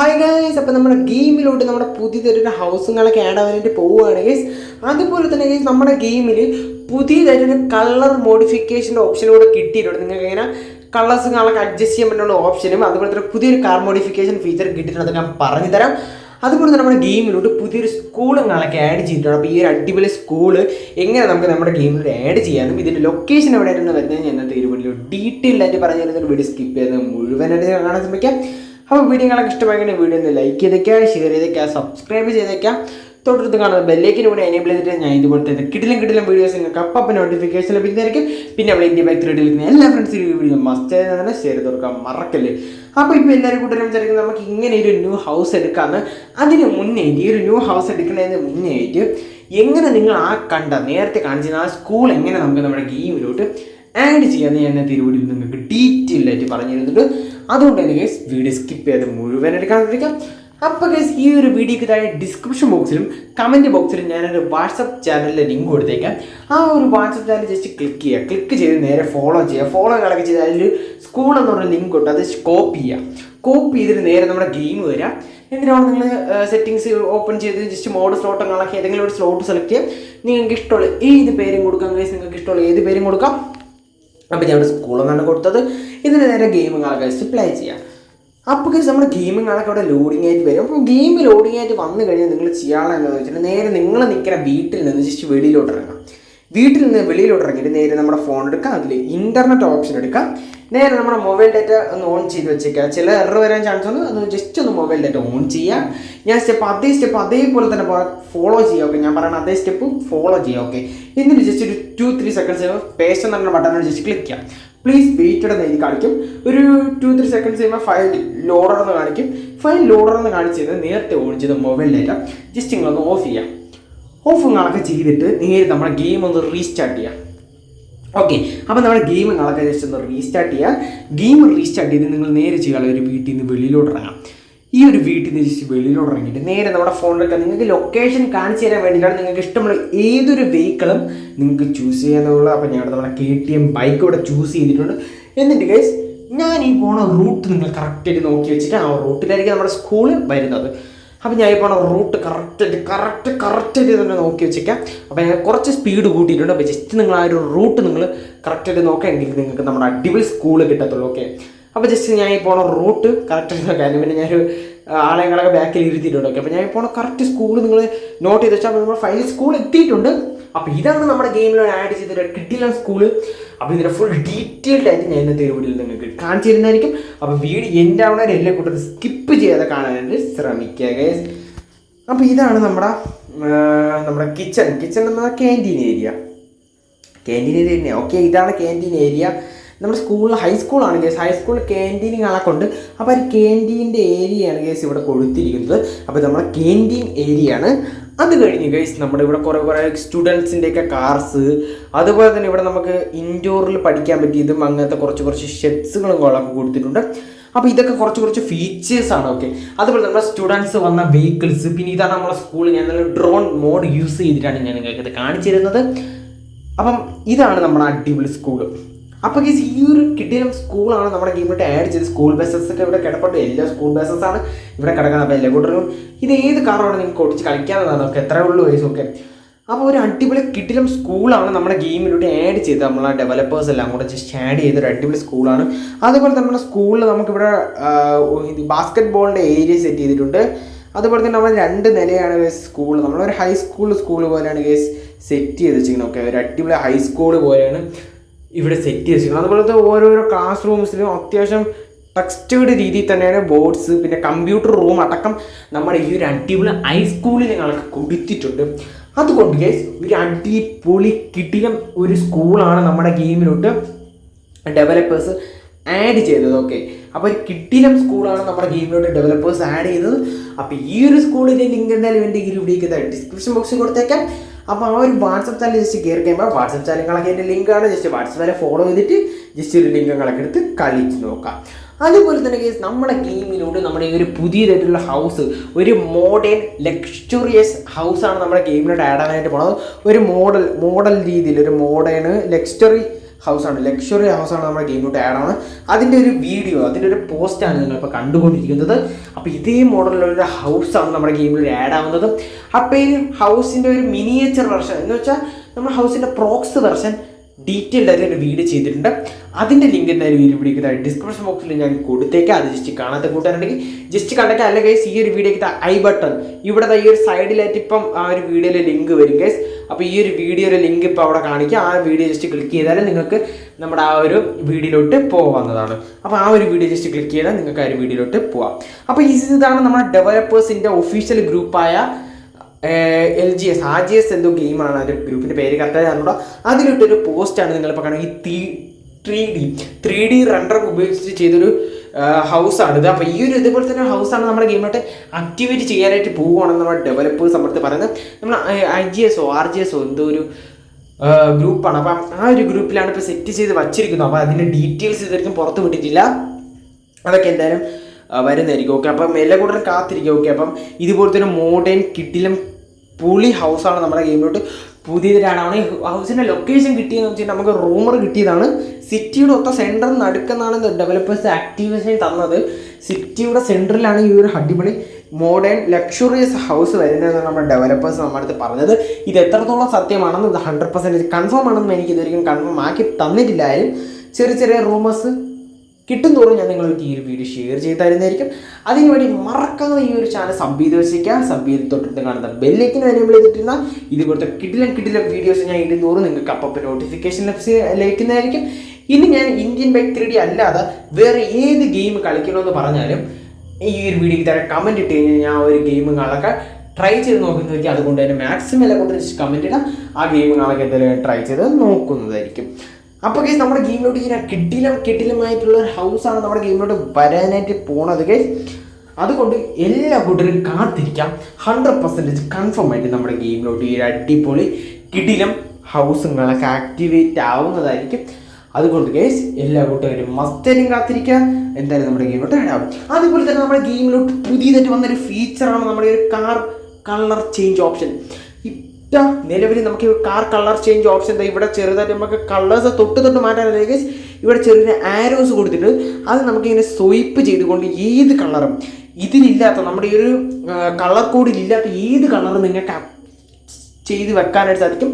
Hi guys അപ്പോൾ നമ്മുടെ ഗെയിമിലോട്ട് നമ്മുടെ പുതിയതൊരു ഹൗസുകളൊക്കെ ആഡ് ആവാനായിട്ട് പോവുകയാണ് ഗൈസ് അതുപോലെ തന്നെ ഗൈസ് നമ്മുടെ ഗെയിമിൽ പുതിയതായിട്ടൊരു കളർ മോഡിഫിക്കേഷന്റെ ഓപ്ഷനും കൂടെ കിട്ടിയിട്ടുണ്ട്. നിങ്ങൾക്ക് ഇങ്ങനെ കാണാൻ അഡ്ജസ്റ്റ് ചെയ്യാൻ പറ്റുന്ന ഓപ്ഷനും അതുപോലെ തന്നെ പുതിയൊരു കാർ മോഡിഫിക്കേഷൻ ഫീച്ചർ കിട്ടിയിട്ടുണ്ട്. ഞാൻ പറഞ്ഞു തരാം അതുപോലെ തന്നെ നമ്മുടെ ഗെയിമിലോട്ട് പുതിയൊരു സ്കൂളും കാണൊക്കെ ആഡ് ചെയ്തിട്ടുണ്ട്. അപ്പോൾ ഈ ഒരു അടിപൊളി സ്കൂൾ എങ്ങനെ നമുക്ക് നമ്മുടെ ഗെയിമിൽ ആഡ് ചെയ്യാനും ഇതിന്റെ ലൊക്കേഷൻ എവിടെയായിട്ടാണ് വരുന്നത് ഞാൻ ഇന്നത്തെ ഒരു ഡീറ്റെയിൽ ആയിട്ട് പറഞ്ഞു തരുന്ന വീഡിയോ സ്കിപ്പ് ചെയ്യുന്നത് മുഴുവനായിട്ട് കാണാൻ ശ്രമിക്കാം. അപ്പോൾ വീഡിയോകളൊക്കെ ഇഷ്ടമായെങ്കിൽ വീഡിയോ ഒന്ന് ലൈക്ക് ചെയ്തേക്കുക ഷെയർ ചെയ്തേക്കുക സബ്സ്ക്രൈബ് ചെയ്തേക്കുക തൊട്ടടുത്ത് കാണുന്ന ബെല്ലേക്കിന് കൂടെ എനേബിൾ ചെയ്തിട്ട് ഞാൻ ഇതുപോലത്തെ കിടിലും കിടിലും വീഡിയോസ് നിങ്ങൾക്ക് അപ്പം നോട്ടിഫിക്കേഷൻ ലഭിക്കുന്നതായിരിക്കും. പിന്നെ നമ്മൾ ഇന്ത്യ ബൈക്ക് ത്രീഡിൽ എല്ലാ ഫ്രണ്ട്സിനും ഈ വീഡിയോ മസ്റ്റ് തന്നെ ഷെയർ ചെയ്ത് മറക്കല്ലേ. അപ്പോൾ ഇപ്പോൾ എല്ലാവരും കൂട്ടരും വിചാരിക്കുന്നത് നമുക്ക് ഇങ്ങനെ ഒരു ന്യൂ ഹൗസ് എടുക്കാമെന്ന് അതിന് മുന്നേ ഈ ഒരു ന്യൂ ഹൗസ് എടുക്കുന്നതിന് മുന്നേ എങ്ങനെ നിങ്ങൾ ആ കണ്ട നേരത്തെ കാണിച്ചിരുന്ന ആ സ്കൂൾ എങ്ങനെ നമുക്ക് നമ്മുടെ ഗെയിമിലോട്ട് ആഡ് ചെയ്യാമെന്ന് ഞാൻ തിരുവടി നിങ്ങൾക്ക് ഡീറ്റെയിൽ ആയിട്ട് പറഞ്ഞിരുന്നിട്ട് അതുകൊണ്ട് തന്നെ ഗൈസ് വീഡിയോ സ്കിപ്പ് ചെയ്ത് മുഴുവൻ ശ്രമിക്കാം അപ്പോൾ ഗൈസ് ഈ ഒരു വീഡിയോക്ക് താഴെ ഡിസ്ക്രിപ്ഷൻ ബോക്സിലും കമന്റ് ബോക്സിലും ഞാനൊരു വാട്സപ്പ് ചാനലിലെ ലിങ്ക് കൊടുത്തേക്കാം. ആ ഒരു വാട്സപ്പ് ചാനൽ ജസ്റ്റ് ക്ലിക്ക് ചെയ്യുക. ക്ലിക്ക് ചെയ്ത് നേരെ ഫോളോ ചെയ്യുക. ഫോളോ കളക്ട് ചെയ്ത് അതിൽ സ്കൂൾ എന്ന് പറഞ്ഞ ലിങ്ക് ഉണ്ട്. അത് കോപ്പി ചെയ്യുക. കോപ്പി ചെയ്തിട്ട് നേരെ നമ്മുടെ ഗെയിം വരിക എന്തിനാണ് നിങ്ങൾ സെറ്റിങ്സ് ഓപ്പൺ ചെയ്ത് ജസ്റ്റ് മോഡ് സ്ലോട്ട് കളക്കി ഏതെങ്കിലും ഒരു സ്ലോട്ട് സെലക്ട് ചെയ്യാം. നിങ്ങൾക്ക് ഇഷ്ടമുള്ള ഏത് പേരും കൊടുക്കാം ഗൈസ് നിങ്ങൾക്ക് ഇഷ്ടമുള്ള ഏത് പേരും കൊടുക്കാം. അപ്പോൾ ഞാൻ സ്കൂളിൽ സ്കൂളെന്നാണ് കൊടുത്തത്. ഇതിന് നേരെ ഗെയിമുകളൊക്കെ വെച്ച് പ്ലേ ചെയ്യാം. അപ്പോൾ കേസ് നമ്മുടെ ഗെയിമുകളൊക്കെ അവിടെ ലോഡിംഗ് ആയിട്ട് വരും. അപ്പോൾ ഗെയിം ലോഡിംഗ് ആയിട്ട് വന്നു കഴിഞ്ഞാൽ നിങ്ങൾ ചെയ്യാനുള്ള എന്താണെന്ന് വെച്ചാൽ നേരെ നിങ്ങൾ നിൽക്കുന്ന വീട്ടിൽ നിന്ന് ജസ്റ്റ് വെളിയിലോട്ട് ഇറങ്ങാം. വീട്ടിൽ നിന്ന് വെളിയിലോട്ട് ഇറങ്ങിയിട്ട് നേരെ നമ്മുടെ ഫോൺ എടുക്കാം. അതിൽ ഇന്റർനെറ്റ് ഓപ്ഷൻ എടുക്കാം. നേരെ നമ്മുടെ മൊബൈൽ ഡാറ്റ ഒന്ന് ഓൺ ചെയ്ത് വെച്ചേക്കുക ചില എറർ വരാൻ ചാൻസ് ഉണ്ട്. അത് ജസ്റ്റ് ഒന്ന് മൊബൈൽ ഡാറ്റ ഓൺ ചെയ്യുക ഞാൻ സ്റ്റെപ്പ് അതേ സ്റ്റെപ്പ് അതേപോലെ തന്നെ ഫോളോ ചെയ്യുക ഓക്കെ ഞാൻ പറയുന്ന അതേ സ്റ്റെപ്പ് ഫോളോ ചെയ്യുക ഓക്കെ എന്നിട്ട് ജസ്റ്റ് ഒരു ടു ത്രീ സെക്കൻഡ്സ് പേസ്റ്റ് എന്ന് പറഞ്ഞ ബട്ടൺ ജസ്റ്റ് ക്ലിക്ക് ചെയ്യാം. പ്ലീസ് വെയിറ്റഡ് എന്ന് എഴുതി കാണിക്കും. ഒരു ടു ത്രീ സെക്കൻഡ്സ് കഴിയുമ്പോൾ ഫയൽ ലോഡർ എന്ന് കാണിക്കും. ഫയൽ ലോഡർ എന്ന് കാണിച്ച് കഴിഞ്ഞാൽ നേരത്തെ ഓൺ ചെയ്ത മൊബൈൽ ഡേറ്റ ജസ്റ്റ് നിങ്ങളൊന്ന് ഓഫ് ചെയ്യാം. ഓഫ് കണക്ക് ചെയ്തിട്ട് നേരെ നമ്മുടെ ഗെയിം ഒന്ന് റീസ്റ്റാർട്ട് ചെയ്യാം. ഓക്കെ അപ്പോൾ നമ്മുടെ ഗെയിം കണക്ക് ജസ്റ്റ് ഒന്ന് റീസ്റ്റാർട്ട് ചെയ്യാം. ഗെയിം റീസ്റ്റാർട്ട് ചെയ്ത് നിങ്ങൾ നേരെ ചെയ്യാനുള്ള ഒരു വീട്ടിൽ നിന്ന് വെളിയിലോട്ട് ഇറങ്ങാം. ഈ ഒരു വീട്ടിൽ നിന്ന് ജസ്റ്റ് വെളിയിലോട്ട് ഇറങ്ങിയിട്ട് നേരെ നമ്മുടെ ഫോണിലൊക്കെ നിങ്ങൾക്ക് ലൊക്കേഷൻ കാണിച്ചു തരാൻ വേണ്ടിയിട്ടാണ് നിങ്ങൾക്ക് ഇഷ്ടമുള്ള ഏതൊരു വെഹിക്കിളും നിങ്ങൾക്ക് ചൂസ് ചെയ്യാന്നുള്ളത്. അപ്പോൾ ഞാൻ നമ്മുടെ കെ ടി എം ബൈക്ക് ഇവിടെ ചൂസ് ചെയ്തിട്ടുണ്ട്. എന്നിട്ട് ഗൈസ് ഞാൻ ഈ പോണ റൂട്ട് നിങ്ങൾ കറക്റ്റായിട്ട് നോക്കി വെച്ചിട്ട് ആ റൂട്ടിലായിരിക്കും നമ്മുടെ സ്കൂൾ വരുന്നത്. അപ്പം ഞാൻ ഈ പോണ റൂട്ട് കറക്റ്റായിട്ട് കറക്റ്റ് കറക്റ്റായിട്ട് തന്നെ നോക്കി വെച്ചേക്കാം. അപ്പോൾ ഞാൻ കുറച്ച് സ്പീഡ് കൂട്ടിയിട്ടുണ്ട്. അപ്പോൾ ജസ്റ്റ് നിങ്ങൾ ആ ഒരു റൂട്ട് നിങ്ങൾ കറക്റ്റായിട്ട് നോക്കുകയാണെങ്കിൽ നിങ്ങൾക്ക് നമ്മുടെ അടിപൊളി സ്കൂൾ കിട്ടത്തുള്ളൂ ഓക്കെ അപ്പോൾ ജസ്റ്റ് ഞാൻ ഈ പോണ റൂട്ട് കറക്റ്റ് കാര്യം പിന്നെ ഞാനൊരു ആളെങ്ങളൊക്കെ ബാക്കിൽ ഇരുത്തിയിട്ടുണ്ട് ഓക്കെ അപ്പോൾ ഞാൻ പോണ കറക്റ്റ് സ്കൂൾ നിങ്ങൾ നോട്ട് ചെയ്ത് വെച്ചാൽ നമ്മൾ ഫൈനൽ സ്കൂൾ എത്തിയിട്ടുണ്ട്. അപ്പോൾ ഇതാണ് നമ്മുടെ ഗെയിമിൽ ആഡ് ചെയ്തൊരു കിട്ടില്ല സ്കൂൾ അപ്പോൾ ഇതിന്റെ ഫുൾ ഡീറ്റെയിൽഡ് ആയിട്ട് ഞാൻ ഇന്നത്തെ വീഡിയോയിൽ നിങ്ങൾക്ക് കാണിച്ചു തരുന്നതായിരിക്കും. അപ്പോൾ വീഡിയോ എന്റെ അവിടെ എല്ലാം കൂട്ടത്തിൽ സ്കിപ്പ് ചെയ്യാതെ കാണാനായിട്ട് ശ്രമിക്കുക അപ്പോൾ ഇതാണ് നമ്മുടെ നമ്മുടെ കിച്ചൺ കിച്ചൺ എന്ന ക്യാന്റീൻ ഏരിയ ക്യാന്റീൻ ഏരിയ തന്നെ ഓക്കെ ഇതാണ് ക്യാന്റീൻ ഏരിയ നമ്മുടെ സ്കൂളിൽ ഹൈസ്കൂളാണ് കേസ് ഹൈസ്കൂളിൽ ക്യാന്റീനുകളൊക്കെ ഉണ്ട് അപ്പോൾ ഒരു ക്യാന്റീന്റെ ഏരിയയാണ് കേസ് ഇവിടെ കൊടുത്തിരിക്കുന്നത്. അപ്പോൾ നമ്മുടെ ക്യാന്റീൻ ഏരിയ ആണ്. അത് കഴിഞ്ഞ് ഗൈസ് നമ്മുടെ ഇവിടെ കുറേ കുറേ സ്റ്റുഡൻസിന്റെയൊക്കെ കാർസ് അതുപോലെ തന്നെ ഇവിടെ നമുക്ക് ഇൻഡോറിൽ പഠിക്കാൻ പറ്റിയതും അങ്ങനത്തെ കുറച്ച് കുറച്ച് ഷെഡ്സുകളും കോളൊക്കെ കൊടുത്തിട്ടുണ്ട്. അപ്പോൾ ഇതൊക്കെ കുറച്ച് കുറച്ച് ഫീച്ചേഴ്സ് ആണ് ഓക്കെ അതുപോലെ നമ്മുടെ സ്റ്റുഡൻസ് വന്ന വെഹിക്കിൾസ് പിന്നെ ഇതാണ് നമ്മുടെ സ്കൂൾ ഞാൻ നല്ല ഡ്രോൺ മോഡ് യൂസ് ചെയ്തിട്ടാണ് ഞാൻ നിങ്ങൾക്ക് ഇത് കാണിച്ചു തരുന്നത്. അപ്പം ഇതാണ് നമ്മുടെ അടിപൊളി സ്കൂൾ അപ്പോൾ ഗീസ് ഈ ഒരു കിട്ടിയ സ്കൂളാണ് നമ്മുടെ ഗെയിമിലോട്ട് ആഡ് ചെയ്ത് സ്കൂൾ ബസ്സസ് ഒക്കെ ഇവിടെ കിടപ്പുണ്ട്. എല്ലാ സ്കൂൾ ബസ്സസ് ആണ് ഇവിടെ കിടക്കുന്നത്. അപ്പോൾ എല്ലാ കൂട്ടരും ഇത് ഏത് കാറാണ് നിങ്ങൾക്ക് ഓടിച്ച് കളിക്കാവുന്നതാണ് നമുക്ക് എത്ര ഉള്ളൂ വയസ്സ് ഒക്കെ അപ്പോൾ ഒരു അടിപൊളി കിട്ടിലും സ്കൂളാണ് നമ്മുടെ ഗെയിമിലൂടെ ആഡ് ചെയ്ത് നമ്മളെ ഡെവലപ്പേഴ്സ് എല്ലാം കൂടെ ജസ്റ്റ് ആഡ് ചെയ്ത ഒരു അടിപൊളി സ്കൂളാണ്. അതുപോലെ നമ്മുടെ സ്കൂളിൽ നമുക്കിവിടെ ബാസ്കറ്റ് ബോളിന്റെ ഏരിയ സെറ്റ് ചെയ്തിട്ടുണ്ട്. അതുപോലെ തന്നെ നമ്മൾ രണ്ട് നിലയാണ് സ്കൂൾ നമ്മളൊരു ഹൈസ്കൂൾ സ്കൂൾ പോലെയാണ് ഗേസ് സെറ്റ് ചെയ്ത് വെച്ചിരിക്കുന്നത് ഓക്കെ ഒരു അടിപൊളി ഹൈസ്കൂൾ പോലെയാണ്. ഇവിടെ സെറ്റ് ചെയ്ത് വെച്ചിരിക്കുന്നത്. അതുപോലത്തെ ഓരോരോ ക്ലാസ് റൂംസിലും അത്യാവശ്യം ടെക്സ്റ്റേഡ് രീതിയിൽ തന്നെയാണ് ബോർഡ്സ് പിന്നെ കമ്പ്യൂട്ടർ റൂം അടക്കം നമ്മുടെ ഈ ഒരു അടിപൊളി ഹൈസ്കൂളിൽ ഞങ്ങൾക്ക് കൊടുത്തിട്ടുണ്ട്. അതുകൊണ്ട് ഗൈസ് ഒരു അടിപൊളി കിടിലം ഒരു സ്കൂളാണ് നമ്മുടെ ഗെയിമിലോട്ട് ഡെവലപ്പേഴ്സ് ആഡ് ചെയ്തത് ഓക്കെ അപ്പോൾ ഒരു കിട്ടിലം സ്കൂളാണ് നമ്മുടെ ഗെയിമിലോട്ട് ഡെവലപ്പേഴ്സ് ആഡ് ചെയ്തത്. അപ്പോൾ ഈ ഒരു സ്കൂളിന്റെ ലിങ്ക് എന്തായാലും എന്റെ ഈ വീഡിയോക്ക് ഡിസ്ക്രിപ്ഷൻ ബോക്സിൽ കൊടുത്തേക്കാം. അപ്പോൾ ആ ഒരു വാട്സപ്പ് ചാനൽ ജസ്റ്റ് കയറി കഴിയുമ്പോൾ വാട്സപ്പ് ചാനലുകളൊക്കെ എന്റെ ലിങ്കാണ് ജസ്റ്റ് വാട്സപ്പ് ചാനൽ ഫോളോ ചെയ്തിട്ട് ജസ്റ്റ് ഒരു ലിങ്കുകളൊക്കെ എടുത്ത് കളിച്ച് നോക്കാം. അതുപോലെ തന്നെ കേസ് നമ്മുടെ ഗെയിമിലൂടെ നമ്മുടെ ഈ ഒരു പുതിയതായിട്ടുള്ള ഹൗസ് ഒരു മോഡേൺ ലക്ഷറിയസ് ഹൗസാണ് നമ്മുടെ ഗെയിമിലോട്ട് ആഡ് ആവാനായിട്ട് പോണത്. ഒരു മോഡൽ മോഡൽ രീതിയിൽ ഒരു മോഡേൺ ലക്ഷറി ഹൗസാണ്. ലക്ഷറി ഹൗസാണ് നമ്മുടെ ഗെയിമിലോട്ട് ആഡ് ആണ് അതിന്റെ ഒരു വീഡിയോ അതിന്റെ ഒരു പോസ്റ്റാണ് നിങ്ങളിപ്പോൾ കണ്ടുകൊണ്ടിരിക്കുന്നത്. അപ്പോൾ ഇതേ മോഡലിലുള്ള ഹൗസാണ് നമ്മുടെ ഗെയിമിൽ ആഡ് ആവുന്നത്. അപ്പോൾ ഈ ഹൗസിന്റെ ഒരു മിനിയേച്ചർ വെർഷൻ എന്ന് വെച്ചാൽ നമ്മുടെ ഹൗസിന്റെ പ്രോക്സ് വെർഷൻ ഡീറ്റെയിൽഡ് ആയിട്ട് ഒരു വീഡിയോ ചെയ്തിട്ടുണ്ട്. അതിന്റെ ലിങ്ക് എന്തായാലും ഈ വീഡിയോക്ക് ഡിസ്ക്രിപ്ഷൻ ബോക്സിൽ ഞാൻ കൊടുത്തേക്കാം. അത് ജസ്റ്റ് കാണാത്ത കൂട്ടാനുണ്ടെങ്കിൽ ജസ്റ്റ് കണ്ടേക്കാം. അല്ല ഗൈസ് ഈ ഒരു വീഡിയോക്ക് ഐ ബട്ടൺ ഇവിടെ ഈ ഒരു സൈഡിലായിട്ട് ഇപ്പം ആ ഒരു വീഡിയോയിലെ ലിങ്ക് വരും ഗൈസ് അപ്പോൾ ഈ ഒരു വീഡിയോയുടെ ലിങ്ക് ഇപ്പോൾ അവിടെ കാണിക്കുക ആ വീഡിയോ ജസ്റ്റ് ക്ലിക്ക് ചെയ്താൽ നിങ്ങൾക്ക് നമ്മുടെ ആ ഒരു വീഡിയോയിലോട്ട് പോകാവുന്നതാണ് അപ്പോൾ ആ ഒരു വീഡിയോ ജസ്റ്റ് ക്ലിക്ക് ചെയ്താൽ നിങ്ങൾക്ക് ആ ഒരു വീഡിയോയിലോട്ട് പോവാം. അപ്പോൾ ഇതാണ് നമ്മുടെ ഡെവലപ്പേഴ്സിന്റെ official ഗ്രൂപ്പായ L G S R G S എന്തോ ഗെയിമാണ് അതിന്റെ ഗ്രൂപ്പിന്റെ പേര് കറക്റ്റായി അറിഞ്ഞോ അതിലിട്ടൊരു പോസ്റ്റാണ് നിങ്ങളിപ്പോൾ കാണുന്നത്. ഈ തീ three D three D render ഉപയോഗിച്ച് ചെയ്തൊരു ഹൗസാണ് ഇത് അപ്പോൾ ഈ ഒരു ഇതുപോലെ തന്നെ ഹൗസാണ് നമ്മുടെ ഗെയിമിലോട്ട് ആക്ടിവേറ്റ് ചെയ്യാനായിട്ട് പോവുകയാണെന്ന് നമ്മുടെ ഡെവലപ്പേഴ്സ് നമ്മുടെ പറയുന്നത് നമ്മൾ ഐ ജി എസോ ആർ ജി എസോ എന്തോ ഒരു ഗ്രൂപ്പാണ് അപ്പം ആ ഒരു ഗ്രൂപ്പിലാണ് ഇപ്പോൾ സെറ്റ് ചെയ്ത് വച്ചിരിക്കുന്നത്. അപ്പോൾ അതിന്റെ ഡീറ്റെയിൽസ് ഇതുവരെയും പുറത്ത് വിട്ടിട്ടില്ല. അതൊക്കെ എന്തായാലും ആ, വരുന്നതായിരിക്കും. ഓക്കെ അപ്പം എല്ലാ കൂടുതലും കാത്തിരിക്കും ഓക്കെ അപ്പം ഇതുപോലത്തെ ഒരു മോഡേൺ കിട്ടിലും പുളി ഹൗസാണ് നമ്മുടെ ഗെയിമിലോട്ട് പുതിയതിലാണ് ഹൗസിന്റെ ലൊക്കേഷൻ കിട്ടിയെന്ന് വെച്ചാൽ നമുക്ക് റൂമർ കിട്ടിയതാണ്. സിറ്റിയുടെ ഒത്ത സെന്റർ നടുക്കെന്നാണ് ഡെവലപ്പേഴ്സ് ആക്ടിവേഷൻ തന്നത്. സിറ്റിയുടെ സെന്ററിലാണ് ഈ ഒരു അടിപൊളി മോഡേൺ ലക്ഷറിയസ് ഹൗസ് വരുന്നതെന്നാണ് നമ്മുടെ ഡെവലപ്പേഴ്സ് നമ്മുടെ അടുത്ത് പറഞ്ഞത്. ഇത് എത്രത്തോളം സത്യമാണെന്ന് ഇത് ഹൺഡ്രഡ് പെർസെന്റേജ് കൺഫേം ആണെന്ന് എനിക്ക് ഇതുവരെയും കൺഫേം ആക്കി തന്നിട്ടില്ലായാലും ചെറിയ ചെറിയ റൂമേഴ്സ് കിട്ടും തോറും ഞാൻ നിങ്ങൾക്ക് ഈ ഒരു വീഡിയോ ഷെയർ ചെയ്ത് തരുന്നതായിരിക്കും അതിനുവേണ്ടി മറക്കാതെ ഈ ഒരു ചാനൽ സബ് ചെയ്ത് വെച്ചേക്കാം. സബ് ചെയ്ത് തൊട്ടിട്ട് കാണുന്ന ബെല്ലേക്കിന് എനേബിൾ ചെയ്തിട്ടിരുന്ന ഇതുപോലത്തെ കിടിലം കിടിലം വീഡിയോസ് ഞാൻ ഇടും തോറും നിങ്ങൾക്ക് അപ്പം നോട്ടിഫിക്കേഷൻ ലഭിക്കുന്നതായിരിക്കും. ഇനി ഞാൻ ഇന്ത്യൻ ബൈക്ക് ത്രീ അല്ലാതെ വേറെ ഏത് ഗെയിം കളിക്കണമെന്ന് പറഞ്ഞാലും ഈ ഒരു വീഡിയോക്ക് താഴെ കമന്റ് ഇട്ട് കഴിഞ്ഞാൽ ഞാൻ ഒരു ഗെയിം കളക്കാൻ ട്രൈ ചെയ്ത് നോക്കുന്നതായിരിക്കും. അതുകൊണ്ട് തന്നെ മാക്സിമം എല്ലാം കൊണ്ട് കമന്റ് ഇടാം. ആ ഗെയിം എന്തായാലും ട്രൈ ചെയ്ത് നോക്കുന്നതായിരിക്കും. അപ്പോൾ കേസ് നമ്മുടെ ഗെയിമിലോട്ട് ഇങ്ങനെ കിട്ടിലും കിട്ടിലുമായിട്ടുള്ള ഒരു ഹൗസാണ് നമ്മുടെ ഗെയിമിലോട്ട് വരാനായിട്ട് പോണത് കേസ് അതുകൊണ്ട് എല്ലാ കൂട്ടരും കാത്തിരിക്കാം. ഹൺഡ്രഡ് പെർസെന്റേജ് കൺഫേം ആയിട്ട് നമ്മുടെ ഗെയിമിലോട്ട് ഈ ഒരു അടിപൊളി കിടിലം ഹൗസുകളൊക്കെ ആക്ടിവേറ്റ് ആവുന്നതായിരിക്കും. അതുകൊണ്ട് ഗൈസ് എല്ലാ കൂട്ടുകാരും മസ്തരും കാത്തിരിക്കുക എന്തായാലും നമ്മുടെ ഗെയിമിലോട്ട് ആഡ് ആവും അതുപോലെ തന്നെ നമ്മുടെ ഗെയിമിലോട്ട് പുതിയതായിട്ട് വന്നൊരു ഫീച്ചറാണ് നമ്മുടെ ഒരു കാർ കളർ ചേഞ്ച് ഓപ്ഷൻ നിലവിൽ നമുക്ക് കാർ കളർ ചേഞ്ച് ഓപ്ഷൻ എന്താ ഇവിടെ ചെറുതായിട്ട് നമുക്ക് കളേഴ്സ് തൊട്ട് തൊട്ട് മാറ്റാനല്ലേ ഇവിടെ ചെറിയ ആരോസ് കൊടുത്തിട്ട് അത് നമുക്കിങ്ങനെ സ്വൈപ്പ് ചെയ്തുകൊണ്ട് ഏത് കളറും ഇതിലില്ലാത്ത നമ്മുടെ ഈ ഒരു കളർ കോഡിൽ ഇല്ലാത്ത ഏത് കളറും നിങ്ങൾക്ക് ചെയ്ത് വെക്കാനായിട്ട് സാധിക്കും.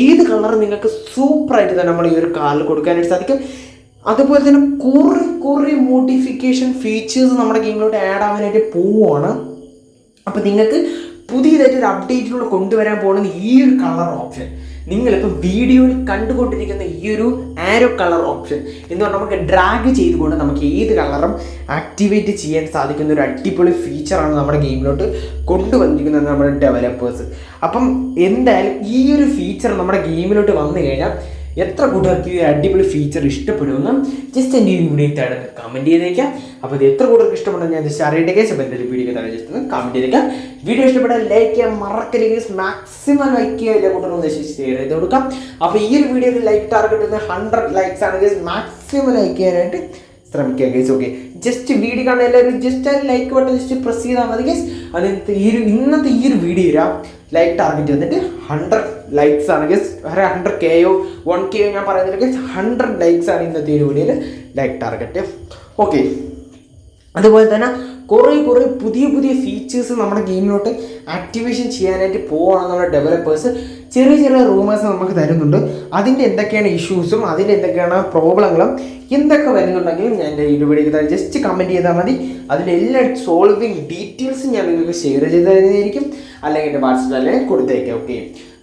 ഏത് കളർ നിങ്ങൾക്ക് സൂപ്പറായിട്ട് തന്നെ നമ്മൾ ഈ ഒരു കാറിൽ കൊടുക്കാനായിട്ട് സാധിക്കും. അതുപോലെ തന്നെ കുറെ കുറെ മോഡിഫിക്കേഷൻ ഫീച്ചേഴ്സ് നമ്മുടെ ഗെയിമിലോട്ട് ആഡ് ആവാനായിട്ട് പോവുകയാണ് അപ്പോൾ നിങ്ങൾക്ക് പുതിയതായിട്ട് ഒരു അപ്ഡേറ്റിലൂടെ കൊണ്ടുവരാൻ പോകുന്ന ഈ ഒരു കളർ ഓപ്ഷൻ നിങ്ങളിപ്പോൾ വീഡിയോയിൽ കണ്ടുകൊണ്ടിരിക്കുന്ന ഈ ഒരു ആരോ കളർ ഓപ്ഷൻ എന്ന് പറഞ്ഞാൽ നമുക്ക് ഡ്രാഗ് ചെയ്തുകൊണ്ട് നമുക്ക് ഏത് കളറും ആക്ടിവേറ്റ് ചെയ്യാൻ സാധിക്കുന്ന ഒരു അടിപൊളി ഫീച്ചറാണ് നമ്മുടെ ഗെയിമിലോട്ട് കൊണ്ടുവന്നിരിക്കുന്നത് നമ്മുടെ ഡെവലപ്പേഴ്സ് അപ്പം എന്തായാലും ഈ ഒരു ഫീച്ചർ നമ്മുടെ ഗെയിമിലോട്ട് വന്നു കഴിഞ്ഞാൽ എത്ര കൂട്ടുകാർക്ക് ഈ അടിപൊളി ഫീച്ചർ ഇഷ്ടപ്പെടുമെന്ന് ജസ്റ്റ് എന്റെ ഈ വീഡിയോ താഴെ കമന്റ് ചെയ്തേക്കാം. അപ്പോൾ ഇത് എത്ര കൂട്ടർക്ക് ഇഷ്ടപ്പെടുന്ന ഞാൻ ജസ്റ്റ് അറിയട്ടെ കേസ് അപ്പോൾ എന്റെ വീഡിയോ താഴെ ജസ്റ്റ് കമന്റ് ചെയ്തേക്കാം. വീഡിയോ ഇഷ്ടപ്പെട്ടാൽ ലൈക്ക് ചെയ്യാൻ മറക്കരുത് മാക്സിമം ലൈക്ക് ചെയ്യുക. എല്ലാ കൂട്ടർക്കും ഷെയർ ചെയ്ത് കൊടുക്കാം. അപ്പോൾ ഈ ഒരു വീഡിയോയിൽ ലൈക്ക് ടാർഗറ്റ് ഹൺഡ്രഡ് ലൈക്സ് ആണ് മാക്സിമം ലൈക്ക് ചെയ്യാനായിട്ട് ശ്രമിക്കുക ഗൈസ് ഓക്കെ ജസ്റ്റ് വീഡിയോ കാണാൻ എല്ലാവരും just like button just press ചെയ്താൽ മതി ഗൈസ് അതിനകത്ത് ഈ ഒരു ഇന്നത്തെ ഈ ഒരു വീഡിയോ ലൈക്ക് ടാർഗറ്റ് വന്നിട്ട് ഹൺഡ്രഡ് ലൈക്സ് ആണ്. ഗസ് വേറെ ഹൺഡ്രഡ് കെയോ വൺ കെയോ ഞാൻ പറയുന്നത് ഗസ് ഹൺഡ്രഡ് ലൈക്സ് ആണ് ഇന്നത്തെ ഒരു വീഡിയോയിൽ ലൈക്ക് ടാർഗറ്റ് ഓക്കെ അതുപോലെ തന്നെ കുറേ കുറേ പുതിയ പുതിയ ഫീച്ചേഴ്സ് നമ്മുടെ ഗെയിമിലോട്ട് ആക്ടിവേഷൻ ചെയ്യാനായിട്ട് പോവാണ് നമ്മുടെ ഡെവലപ്പേഴ്സ് ചെറിയ ചെറിയ റൂമേഴ്സ് നമുക്ക് തരുന്നുണ്ട്. അതിന്റെ എന്തൊക്കെയാണ് ഇഷ്യൂസും അതിന്റെ എന്തൊക്കെയാണ് പ്രോബ്ലങ്ങളും എന്തൊക്കെ വരുന്നുണ്ടെങ്കിലും ഞാൻ എന്റെ വീഡിയോ ജസ്റ്റ് കമന്റ് ചെയ്താൽ മതി. അതിന്റെ എല്ലാ സോൾവിങ് ഡീറ്റെയിൽസും ഞാൻ നിങ്ങൾക്ക് ഷെയർ ചെയ്ത് തരുന്നതായിരിക്കും. അല്ലെങ്കിൽ എന്റെ വാട്സപ്പിൽ കൊടുത്തേക്കാം ഓക്കെ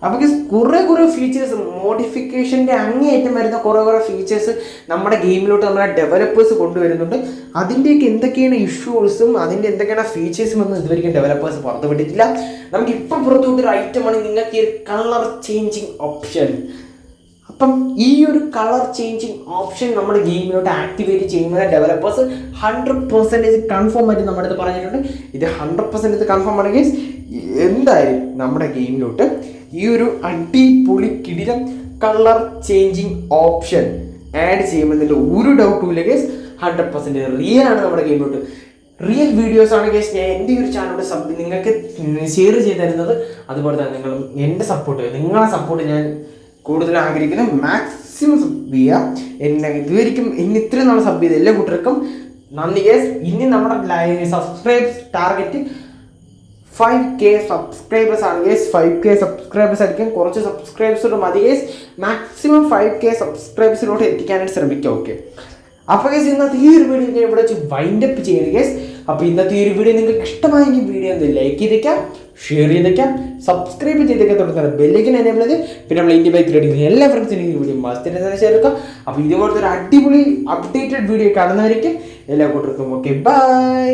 അപ്പോൾ കുറേ കുറേ ഫീച്ചേഴ്സ് മോഡിഫിക്കേഷന്റെ അങ്ങേയറ്റം വരുന്ന കുറേ കുറേ ഫീച്ചേഴ്സ് നമ്മുടെ ഗെയിമിലോട്ട് നമ്മുടെ ഡെവലപ്പേഴ്സ് കൊണ്ടുവരുന്നുണ്ട്. അതിന്റെയൊക്കെ എന്തൊക്കെയാണ് ഇഷ്യൂസും അതിന്റെ എന്തൊക്കെയാണ് ഫീച്ചേഴ്സും ഒന്നും ഇതുവരെയും ഡെവലപ്പേഴ്സ് പുറത്തു വിട്ടിട്ടില്ല. നമുക്ക് ഇപ്പം ഐറ്റം ഐറ്റമാണ് നിങ്ങൾക്ക് ഈ ഒരു കളർ ചേഞ്ചിങ് ഓപ്ഷൻ അപ്പം ഈ ഒരു കളർ ചേഞ്ചിങ് ഓപ്ഷൻ നമ്മുടെ ഗെയിമിലോട്ട് ആക്ടിവേറ്റ് ചെയ്യുന്ന ഡെവലപ്പേഴ്സ് ഹൺഡ്രഡ് പെർസെന്റേജ് കൺഫേം ആയിട്ട് നമ്മുടെ അടുത്ത് പറഞ്ഞിട്ടുണ്ട്. ഇത് ഹൺഡ്രഡ് പെർസെന്റേജ് കൺഫേം ആണ് ഗേസ് എന്തായാലും നമ്മുടെ ഗെയിമിലോട്ട് ഈ ഒരു അടിപൊളി കിടിലം കളർ ചേഞ്ചിങ് ഓപ്ഷൻ ആഡ് ചെയ്യുമെന്നുള്ള ഒരു ഡൗട്ടും ഇല്ല ഗേസ് ഹൺഡ്രഡ് പെർസെന്റേജ് റിയൽ ആണ് നമ്മുടെ ഗെയിമിലോട്ട്. റിയൽ വീഡിയോസ് ആണ് ഗേസ് ഞാൻ എന്റെ ഒരു ചാനലിന്റെ സബ് നിങ്ങൾക്ക് ഷെയർ ചെയ്ത് തരുന്നത് അതുപോലെ തന്നെ നിങ്ങൾ എന്റെ സപ്പോർട്ട് നിങ്ങളെ സപ്പോർട്ട് ഞാൻ കൂടുതൽ ആഗ്രഹിക്കുന്നു. മാക്സിമം സബ് ചെയ്യുക എന്നെ ഇതുവരെയും ഇനി ഇത്രയും നാളെ സബ് ചെയ്ത എല്ലാ കൂട്ടർക്കും നന്ദി ഗേസ് ഇനി നമ്മുടെ subscribe target five K subscribers ആണ്. ഗേസ് ഫൈവ് കെ സബ്സ്ക്രൈബേഴ്സ് ആയിരിക്കും. കുറച്ച് സബ്സ്ക്രൈബേഴ്സോട് മതി. ഗേസ് മാക്സിമം ഫൈവ് കെ സബ്സ്ക്രൈബേഴ്സിലോട്ട് എത്തിക്കാനായിട്ട് ശ്രമിക്കുക ഓക്കെ അപ്പോൾ ഗേസ് ഇന്നത്തെ ഈ ഒരു വീഡിയോ ഞാൻ ഇവിടെ വെച്ച് വൈൻഡ് അപ്പ് ചെയ്യുന്നത് ഗേസ് അപ്പോൾ ഇന്നത്തെ ഈ ഒരു വീഡിയോ നിങ്ങൾക്ക് ഇഷ്ടമായെങ്കിൽ വീഡിയോ ഒന്ന് ലൈക്ക് ചെയ്തേക്കാം ഷെയർ ചെയ്തേക്കാം സബ്സ്ക്രൈബ് ചെയ്തേക്കാൻ തുടങ്ങുന്ന ബെല്ലേക്ക് എനേബിൾ ചെയ്ത് പിന്നെ നമ്മൾ ഇന്ത്യ ബൈക്ക് റൈഡിങ് എല്ലാ ഫ്രണ്ട്സിനും ഈ വീഡിയോ മസ്തിനെ തന്നെ ചെയ്യുക. അപ്പോൾ ഇതുപോലത്തെ ഒരു അടിപൊളി അപ്ഡേറ്റഡ് വീഡിയോ കാണുന്നവരേക്കും എല്ലാ കൂട്ടർക്കും ഓക്കെ ബൈ